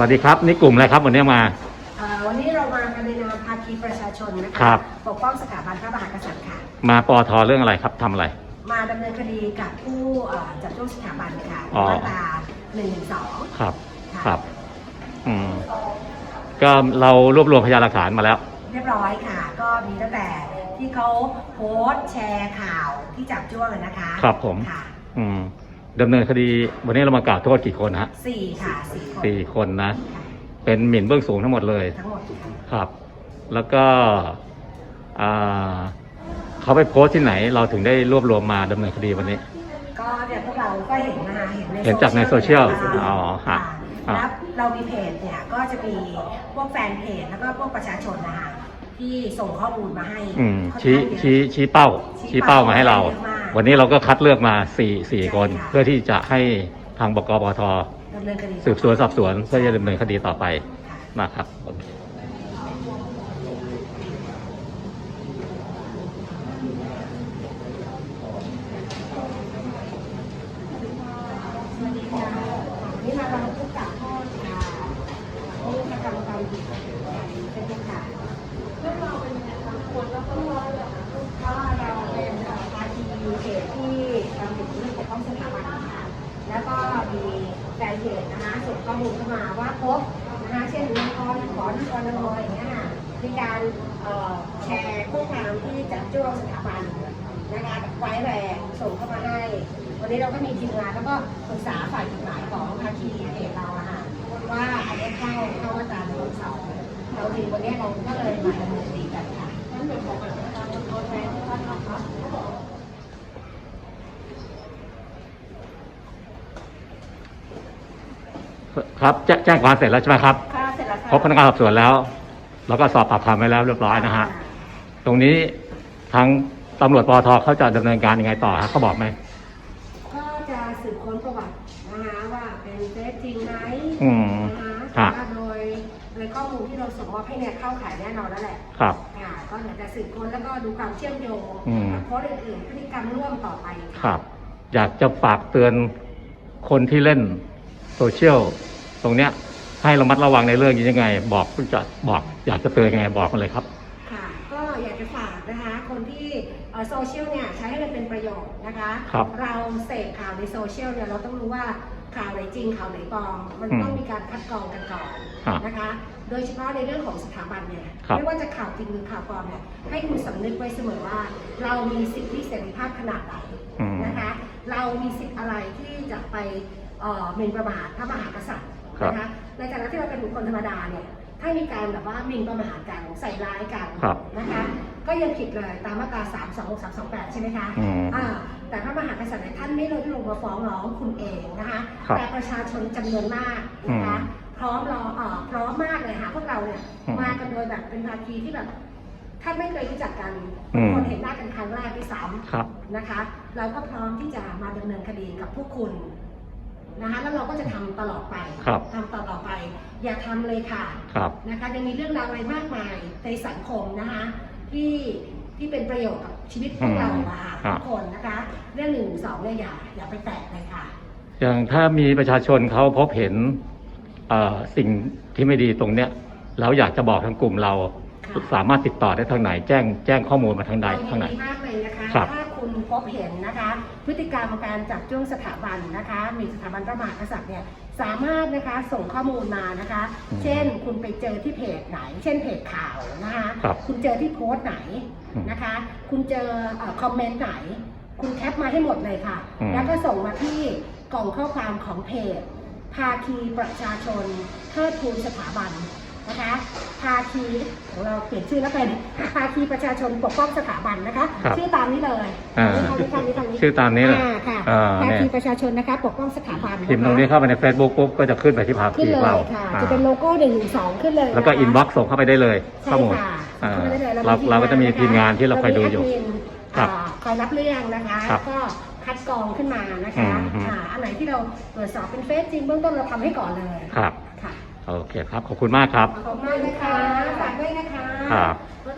วัสดีครับ นี่กลุ่มอะไรครับวันนี้มาเอ่อวันนี้เรามากันในนามภาคีประชาชนนะคะครับ ปกป้องสถาบันพระมหากษัตริย์ค่ะ มาปอทเรื่องอะไรครับทำอะไร มาดำเนินคดีกับผู้เอ่อจับจ้วงสถาบันค่ะอ๋อ มาตราหนึ่งหนึ่งสองครับค่ะครับ อืมก็เรารวบรวมพยานหลักฐานมาแล้ว เรียบร้อยค่ะ ก็มีตั้งแต่ที่เขาโพสต์แชร์ข่าวที่จับจ้วงอะนะคะครับผม ค่ะ อืม ดำเนินคดีวันนี้เรามากล่าวโทษกี่คนฮะสี่ค่ะสี่คนสี่คนนะค่ะเป็นหมิ่นเบื้องสูงทั้งหมดเลยทั้งหมดค่ะครับ แล้วก็อ่าเขาไปโพสต์ที่ไหนเราถึงได้รวบรวมมาดำเนินคดีวันนี้ ก็เนี่ยพวกเราก็เห็นนะคะเห็นในเห็นจากในโซเชียลค่ะอ๋อฮะค่ะฮะแล้วเรามีเพจเนี่ยก็จะมีพวกแฟนเพจแล้วก็พวกประชาชนนะคะที่ส่งข้อมูลมาให้อืมค่อนชี้ข้างเยอะชี้ชี้เป้า ชี้ชี้เป้าเป้ามาให้เราเยอะมาก วันนี้เราก็คัดเลือกมาสี่สี่คนใช่ค่ะเพื่อที่จะให้ทางบกปทดำเนินคดีสืบสวนสอบสวนเพื่อจะดำเนินคดีต่อไปค่ะนะครับโอเค วันนี้มาเราทุกกล่าวโทษค่ะผู้กระทำความผิดเป็นทุกค่ะเรื่องเราเป็นยังไงคะคนแล้วก็ว่าเราเป็นภาคีเพจที่ทำผิดเรื่องปกป้องสถาบันค่ะแล้วก็มี แฟนเพจนะคะส่งข้อมูลเข้ามาว่าพบนะคะเช่นนครขอนครนอยอย่างเงี้ยค่ะมีการเอ่อแชร์ข้อความที่จัดจ้วงสถาบันนะคะไว้แรงส่งเข้ามาให้ วันนี้เราก็มีทีมงานแล้วก็ปรึกษาฝ่ายกฎหมายของภาคีเพจเราอะค่ะว่าอันนี้เข้าเข้ามาตราหนึ่งสองเราถึงวันนี้เราก็เลยมาดำเนินคดีกันค่ะนั่นเป็นของการทำตัวแทนท่านนะคะ ครับแจ้แจ้งความเสร็จแล้วใช่ไหมครับค่ะเสร็จแล้วค่ะพบพนักงานสอบสวนแล้ว แล้วก็สอบปากคำไว้แล้วเรียบร้อยนะฮะตรงนี้ทางตำรวจปอทเขาจะดำเนินการยังไงต่อฮะเขาบอกไหมก็จะสืบค้นประวัตินะคะว่าเป็นเฟซจริงไหมอืม นะคะฮะว่าโดยโดยข้อมูลที่เราส่งมอบให้เนี่ยเข้าข่ายแน่นอนแล้วแหละครับอ่าก็เดี๋ยวจะสืบค้นแล้วก็ดูความเชื่อมโยงอืม กับโพสต์อื่นๆพฤติกรรมร่วมต่อไป ครับ อยากจะฝากเตือนคนที่เล่นโซเชียล ตรงเนี้ยให้ระมัดระวังในเรื่องนี้ยังไง บอกจะบอกอยากจะเตือนยังไงบอกมาเลยครับ ค่ะ ก็อยากจะฝากนะคะ คนที่เอ่อโซเชียลเนี่ยใช้ให้มันเป็นประโยชน์นะคะ ครับเราเสพข่าวในโซเชียลเนี่ยเราต้องรู้ว่าข่าวไหนจริงข่าวไหนปลอมมันอืมต้องมีการคัดกรองกันก่อนครับนะคะ โดยเฉพาะในเรื่องของสถาบันเนี่ยครับ ไม่ว่าจะข่าวจริงหรือข่าวปลอมเนี่ยให้คุณสำนึกไว้เสมอว่า เรามีสิทธิเสรีภาพขนาดไหน อืม นะคะเรามีสิทธิ์อะไรที่จะไปเอ่อหมิ่นประมาทพระมหากษัตริย์ครับ นะคะในฐานะที่เราเป็นบุคคลธรรมดาเนี่ยถ้ามีการแบบว่าหมิ่นประมาทกันใส่ร้ายกันครับนะคะก็ยังผิดเลยตามมาตรา3 2 6 3 2 8 ใช่ไหมคะอืมอ่าแต่พระมหากษัตริย์เนี่ยท่านไม่เลยที่ลงมาฟ้องร้องคุณเองนะคะครับแต่ประชาชนจำนวนมากนะคะอืมพร้อมรอเอ่อพร้อมมากเลยค่ะพวกเราเนี่ยอืมมากันโดยแบบเป็นภาคีที่แบบท่านไม่เคยรู้จักกันอืม คนเห็นหน้ากันครั้งแรกด้วยซ้ครับำนะคะเราก็พร้อมที่จะมาดำเนินคดีกับพวกคุณ นะคะแล้วเราก็จะทำตลอดไปครับทำต่อต่อไป อย่าทำเลยค่ะครับนะคะยังมีเรื่องราวอะไรมากมายในสังคมนะคะที่ที่เป็นประโยชน์กับชีวิตพวกเราอะค่ะครัทุบกคนนะคะเรื่องหนึ่งสองเนี่ยอย่าอย่าไปแตะเลยค่ะ อย่างถ้ามีประชาชนเขาพบเห็นเอ่อสิ่งที่ไม่ดีตรงเนี้ยแล้วอยากจะบอกทางกลุ่มเราค่ะสามารถติดต่อได้ทางไหน แจ้งแจ้งข้อมูลมาทางใดเรายิทางนไหนดีมากเลยนะคะครับถ้าคุณ พบเห็นนะคะ พฤติกรรมการจับจ้วงสถาบันนะคะ มีสถาบันพระมหากษัตริย์เนี่ยสามารถนะคะส่งข้อมูลมานะคะอืมเช่นคุณไปเจอที่เพจไหน เช่นเพจข่าวนะคะครับคุณเจอที่โพสต์ไหนอืมนะคะ คุณเจอเอ่อคอมเมนต์ไหน คุณแคปมาให้หมดเลยค่ะ อืม แล้วก็ส่งมาที่กล่องข้อความของเพจ ภาคีประชาชนเทิดทูนสถาบัน นะคะภาคีของเราเปลี่ยนชื่อแล้วเป็นภาคีประชาชนปกป้องสถาบันนะคะ ครับชื่อตามนี้เลยอ่านี่ทางนี้ทางนี้ทางนี้ชื่อตามนี้เลยอ่าค่ะอ่าภาเนี่ย คีประชาชนนะคะ ปกป้องสถาบันพิมพ์ตรงนี้เข้าไปใน Facebook ปุ๊บก็จะขึ้นไปที่ภาขึ้คีนเลของเรายค่ะ อ่าจะเป็นโลโก้หนึ่งหนึ่งสองขึ้นเลยแล้วก็ะคะอินบ็อกซ์ส่งเข้าไปได้เลยใช่ข้อมูลค่ะอ่าเข้าไปได้เลยเราเราก็จะมีทีมงานที่เราคอยดูอยู่มีแดมินครับอ่าคอยรับเรื่องนะคะครับก็คัดกรองขึ้นมานะคะอืมอืม อ่าอันไหนที่เราตรวจสอบเป็นเฟซจริงเบื้องต้นเราทำให้ก่อนเลยครับ ค่ะ โอเคครับ ขอบคุณมากครับ ขอบคุณมากนะคะฝากด้วยนะคะ ครับรถ